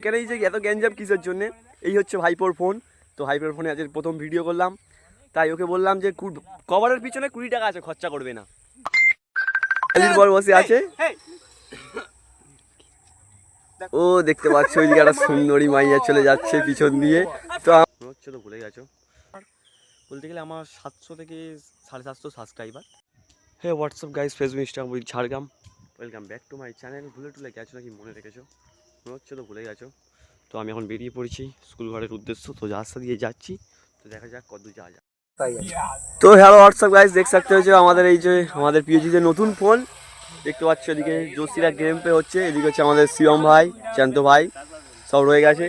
এখানে এই যে এত গ্যাঞ্জাম কিসের জন্যে? এই হচ্ছে ভাইপোর ফোন তো ভাইপোর ফোনে আজকে প্রথম ভিডিও করলাম। তাই ওকে বললাম যে কভারের পিছনে কুড়ি টাকা আছে, খরচা করবে না। বসে আছে। ও, দেখতে পাচ্ছ ওইদিকে একটা সুন্দরী মাইয়া চলে যাচ্ছে পিছন দিয়ে। তো হচ্ছে তো ভুলে গেছো। বলতে গেলে আমার সাতশো থেকে সাড়ে সাতশো subscriber hey WhatsApp guys Facebook Instagram Jhargram welcome back to my channel ভুলে টুলে গেছো নাকি? মনে রেখেছো? মনে হচ্ছে তো ভুলে গেছো। তো আমি এখন বেরিয়ে পড়েছি স্কুল ঘরের উদ্দেশ্য তো রাস্তা দিয়ে যাচ্ছি তো দেখা যাক কত যাওয়া যায়। তো হ্যালো হোয়াটসঅ্যাপ গাইজ দেখ সাকতে হয়েছে আমাদের এই যে আমাদের পিওজিদের নতুন ফোন দেখতে পাচ্ছ এদিকে জোশীরা গেম পে হচ্ছে এদিকে হচ্ছে আমাদের শিয়ম ভাই চান্ত ভাই সব রয়ে গেছে।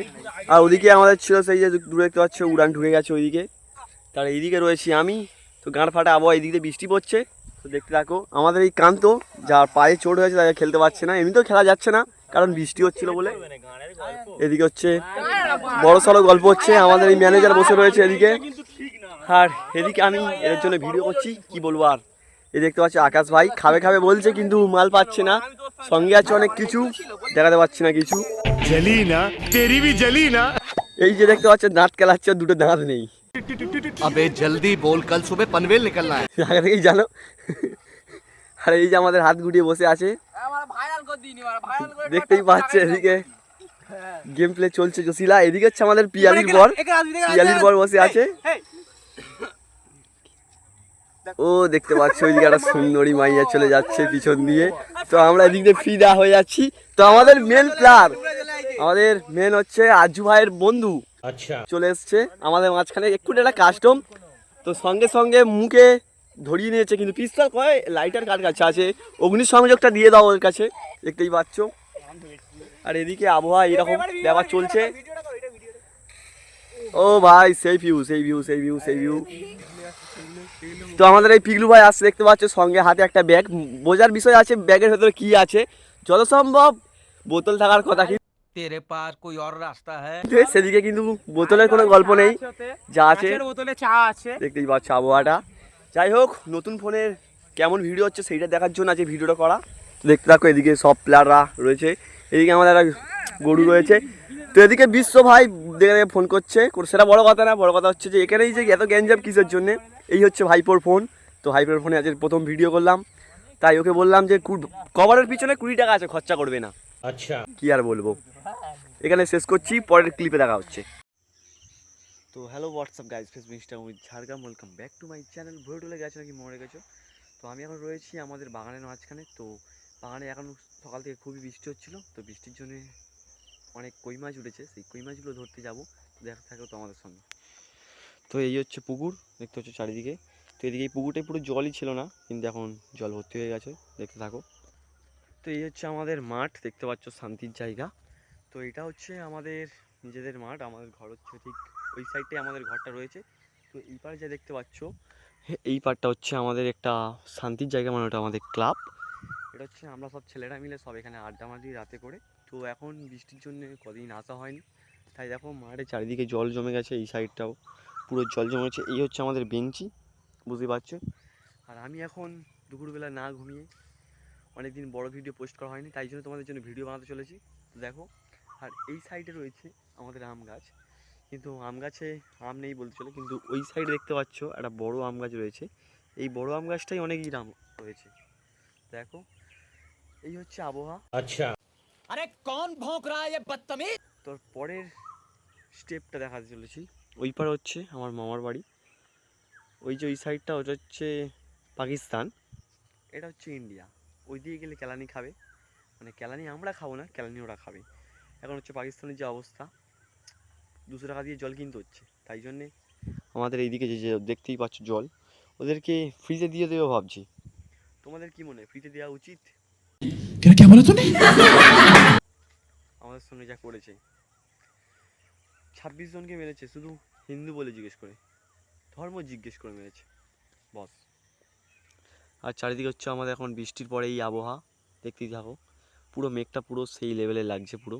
আর ওদিকে আমাদের ছিল সেই যে দূরে দেখতে পাচ্ছ উড়ান ঢুকে গেছে ওইদিকে। তার এইদিকে রয়েছি আমি তো গাঁড় ফাটা আবহাওয়া এদিকে বৃষ্টি পড়ছে তো দেখতে থাকো। আমাদের এই কান্ত যার পায়ে চোট হয়েছে তাকে খেলতে পারছে না এমনিতেও খেলা যাচ্ছে না কারণ বৃষ্টি হচ্ছিল বলে। এদিকে হচ্ছে বড় সড়ো গল্প হচ্ছে আমাদের এই ম্যানেজার বসে রয়েছে এদিকে। আর এদিকে আমি এর জন্য ভিডিও করছি কি বলব আর। এ দেখতে পাচ্ছি আকাশ ভাই খাবে খাবে বলছে কিন্তু মাল পাচ্ছে না। সঙ্গে আছে অনেক কিছু দেখাতে পাচ্ছি না কিছু। এই যে দেখতে পাচ্ছ দাঁত খেলাচ্ছে দুটো দাঁত নেই। আবে জলদি বল কাল সুবে পনভেল নিকলনা আগে থেকেই জানো। আর এই যে আমাদের হাত গুটিয়ে বসে আছে। দেখতেই পাচ্ছে এদিকে। গেম প্লে চলছে জসিলা এদিকে হচ্ছে আমাদের পিয়ালির বর। পিয়ালির বর বসে আছে। ও দেখতে পাচ্ছ ওইদিকে একটা সুন্দরী মাইয়া চলে যাচ্ছে পিছন দিয়ে। তো আমরা এদিক দিয়ে ফিদা হয়ে যাচ্ছি। তো আমাদের মেন প্লেয়ার আমাদের মেন হচ্ছে আজু ভাইয়ের বন্ধু। আচ্ছা। চলে এসছে। আমাদের মাঝখানে একটু একটা কাস্টম তো সঙ্গে সঙ্গে মুখে ধরিয়ে নিয়েছে কিন্তু পিস্তল কয়? লাইটার কার কাছে আছে? অগ্নিসংযোগটা দিয়ে দাও ওর কাছে। দেখতেই পাচ্ছ। আর এদিকে আবহাওয়া এরকম ব্যাপার চলছে। ও ভাই সেই ভিউ সেই ভিউ সেই ভিউ সেই ভিউ তো আমাদের এই পিগলু ভাই আসছে দেখতে পাচ্ছ সঙ্গে হাতে একটা ব্যাগ বোঝার বিষয় আছে ব্যাগের ভেতরে কি আছে। যত সম্ভব বোতল থাকার কথা কি তেরে পার অর রাস্তা হ্যায় সেদিকে কিন্তু বোতলের কোনো গল্প নেই। যা আছে। বোতলে চা আছে। দেখতেই পাচ্ছ আবহাওয়াটা। যাই হোক নতুন ফোনের কেমন ভিডিও হচ্ছে সেইটা দেখার জন্য আজকে ভিডিওটা করা। দেখতে থাকো এদিকে সব প্লেয়াররা রয়েছে। এদিকে আমাদের একটা গরু রয়েছে। তো এদিকে বিশ্ব ভাই দেখে ফোন করছে। সেটা বড় কথা না বড় কথা হচ্ছে যে এখানেই যে এত গ্যাঞ্জাম কিসের জন্যে? এই হচ্ছে ভাইপোর ফোন তো ভাইপোর ফোনে আজকে প্রথম ভিডিও করলাম। তাই ওকে বললাম যে কভারের পিছনে কুড়ি টাকা আছে খরচা করবে না। আচ্ছা। কি আর বলব? এখানে শেষ করছি পরের ক্লিপে দেখা হচ্ছে। তো hello WhatsApp guys Facebook Instagram with Jhargram welcome back to my channel ভরে টলে গেছো নাকি? মরে গেছো। তো আমি এখন রয়েছি আমাদের বাগানের মাঝখানে। তো বাগানে এখন সকাল থেকে খুবই বৃষ্টি হচ্ছিল। তো বৃষ্টির জন্যে অনেক কই মাছ উঠেছে। সেই কই মাছগুলো ধরতে যাব। দেখা থাকো তো আমাদের সঙ্গে। তো এই হচ্ছে পুকুর। দেখতে হচ্ছে চারিদিকে। তো এদিকে এই পুকুরটাই পুরো জলই ছিল না। কিন্তু এখন জল ভর্তি হয়ে গেছে। দেখতে থাকো। তো এই হচ্ছে আমাদের মাঠ। দেখতে পাচ্ছ শান্তির জায়গা। তো এটা হচ্ছে আমাদের নিজেদের মাঠ। আমাদের ঘর হচ্ছে ঠিক ওই সাইডে আমাদের ঘরটা রয়েছে। তো এই পারে যা দেখতে পাচ্ছ এই পারটা হচ্ছে আমাদের একটা শান্তির জায়গা মানে ওটা আমাদের ক্লাব। এটা হচ্ছে আমরা সব ছেলেরা মিলে সব এখানে আড্ডা মারি রাতে করে। তো এখন বৃষ্টির জন্য কদিন আসা হয়নি। তাই দেখো মাঠে চারিদিকে জল জমে গেছে এই সাইডটাও। পুরো জল জমে গেছে। এই হচ্ছে আমাদের বেঞ্চি, বুঝতে পারছ? আর আমি এখন দুপুরবেলা না ঘুমিয়ে অনেকদিন বড় ভিডিও পোস্ট করা হয়নি, তাই জন্য তোমাদের জন্য ভিডিও বানাতে চলেছি। দেখো, আর এই সাইডে রয়েছে আমাদের আম গাছ। কিন্তু আম গাছে আম নেই বলতে চলে কিন্তু ওই সাইডে দেখতে পাচ্ছ একটা বড় আম গাছ রয়েছে। এই বড় আম গাছটাই অনেকই দাম রয়েছে। দেখো এই হচ্ছে আবহাওয়া। আচ্ছা। আরে কোন ভোঁক রা এ বদতমিজ? তোর পরের স্টেপটা দেখাতে চলেছি। ওই পার হচ্ছে আমার মামার বাড়ি। ওই যে ওই সাইডটা ওটা হচ্ছে পাকিস্তান। এটা হচ্ছে ইন্ডিয়া। ওই দিকে গেলে কেলানি খাবে। মানে কেলানি আমরা খাব না কেলানি ওরা খাবে। এখন হচ্ছে পাকিস্তানের যে অবস্থা। দুশো টাকা দিয়ে জল কিনতে হচ্ছে তাই জন্যে আমাদের এইদিকে যে দেখতেই পাচ্ছ জল ওদেরকে ফ্রিজে দিয়ে দেবো ভাবছি। তোমাদের কি মনে হয় ফ্রিজে দেওয়া উচিত? আমাদের সঙ্গে যা করেছে। ছাব্বিশ জনকে মেরেছে শুধু হিন্দু বলে জিজ্ঞেস করে ধর্ম জিজ্ঞেস করে মেরেছে বস। আর চারিদিকে হচ্ছে আমাদের এখন বৃষ্টির পরে এই আবহাওয়া দেখতেই থাকো পুরো মেঘটা পুরো সেই লেভেলে লাগছে পুরো।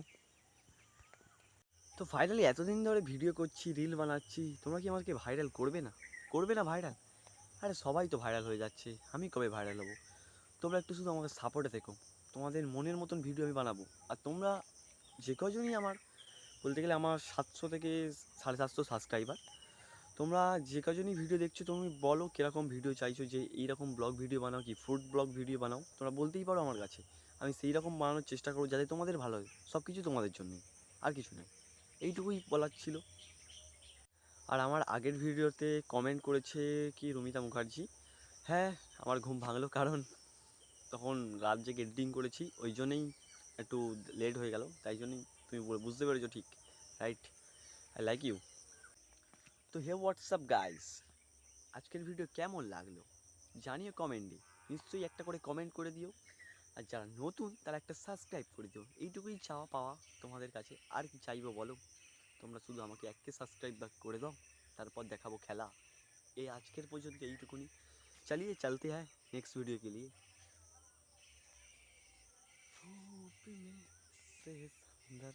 তো ফাইনালি এতদিন ধরে ভিডিও করছি রিল বানাচ্ছি, তোমরা কি আমাকে ভাইরাল করবে না? করবে না ভাইরাল আরে সবাই তো ভাইরাল হয়ে যাচ্ছে, আমি কবে ভাইরাল হব? তোমরা একটু শুধু আমাকে সাপোর্টে থেকো, তোমাদের মনের মতন ভিডিও আমি বানাবো। আর তোমরা যে কজনই আমার, বলতে গেলে আমার সাতশো থেকে সাড়ে সাতশো সাবস্ক্রাইবার তোমরা যে কজনই ভিডিও দেখছ, তুমি বলো কীরকম ভিডিও চাইছো, যে এইরকম ব্লগ ভিডিও বানাও কি ফুড ব্লগ ভিডিও বানাও, তোমরা বলতেই পারো আমার কাছে। আমি সেই রকম বানানোর চেষ্টা করব যাতে তোমাদের ভালো হয় সব কিছু তোমাদের জন্যই, আর কিছু নয়। এইটুকুই বলার ছিল। আর আমার আগের ভিডিওতে কমেন্ট করেছে কি রুমিতা মুখার্জি? হ্যাঁ আমার ঘুম ভাঙলো কারণ তখন রাত জেগে এডিটিং করেছি, ওই জন্যেই একটু লেট হয়ে গেল, তাই জন্যই তুমি বুঝতে পেরেছ ঠিক রাইট আই লাইক ইউ তো হে হোয়াটসঅ্যাপ গাইস আজকের ভিডিও কেমন লাগল? জানিও কমেন্টে নিশ্চয়ই একটা করে কমেন্ট করে দিও। আর যারা নতুন তারা একটা সাবস্ক্রাইব করে দিও এইটুকুই চাওয়া পাওয়া তোমাদের কাছে আর কি চাইবো বলো তোমরা শুধু আমাকে এককে সাবস্ক্রাইব ব্যাক করে দাও তারপর দেখাবো খেলা এই আজকের পর্যন্ত এইটুকুনি चलिए चलते हैं नेक्स्ट वीडियो के लिए धूप में से सुंदर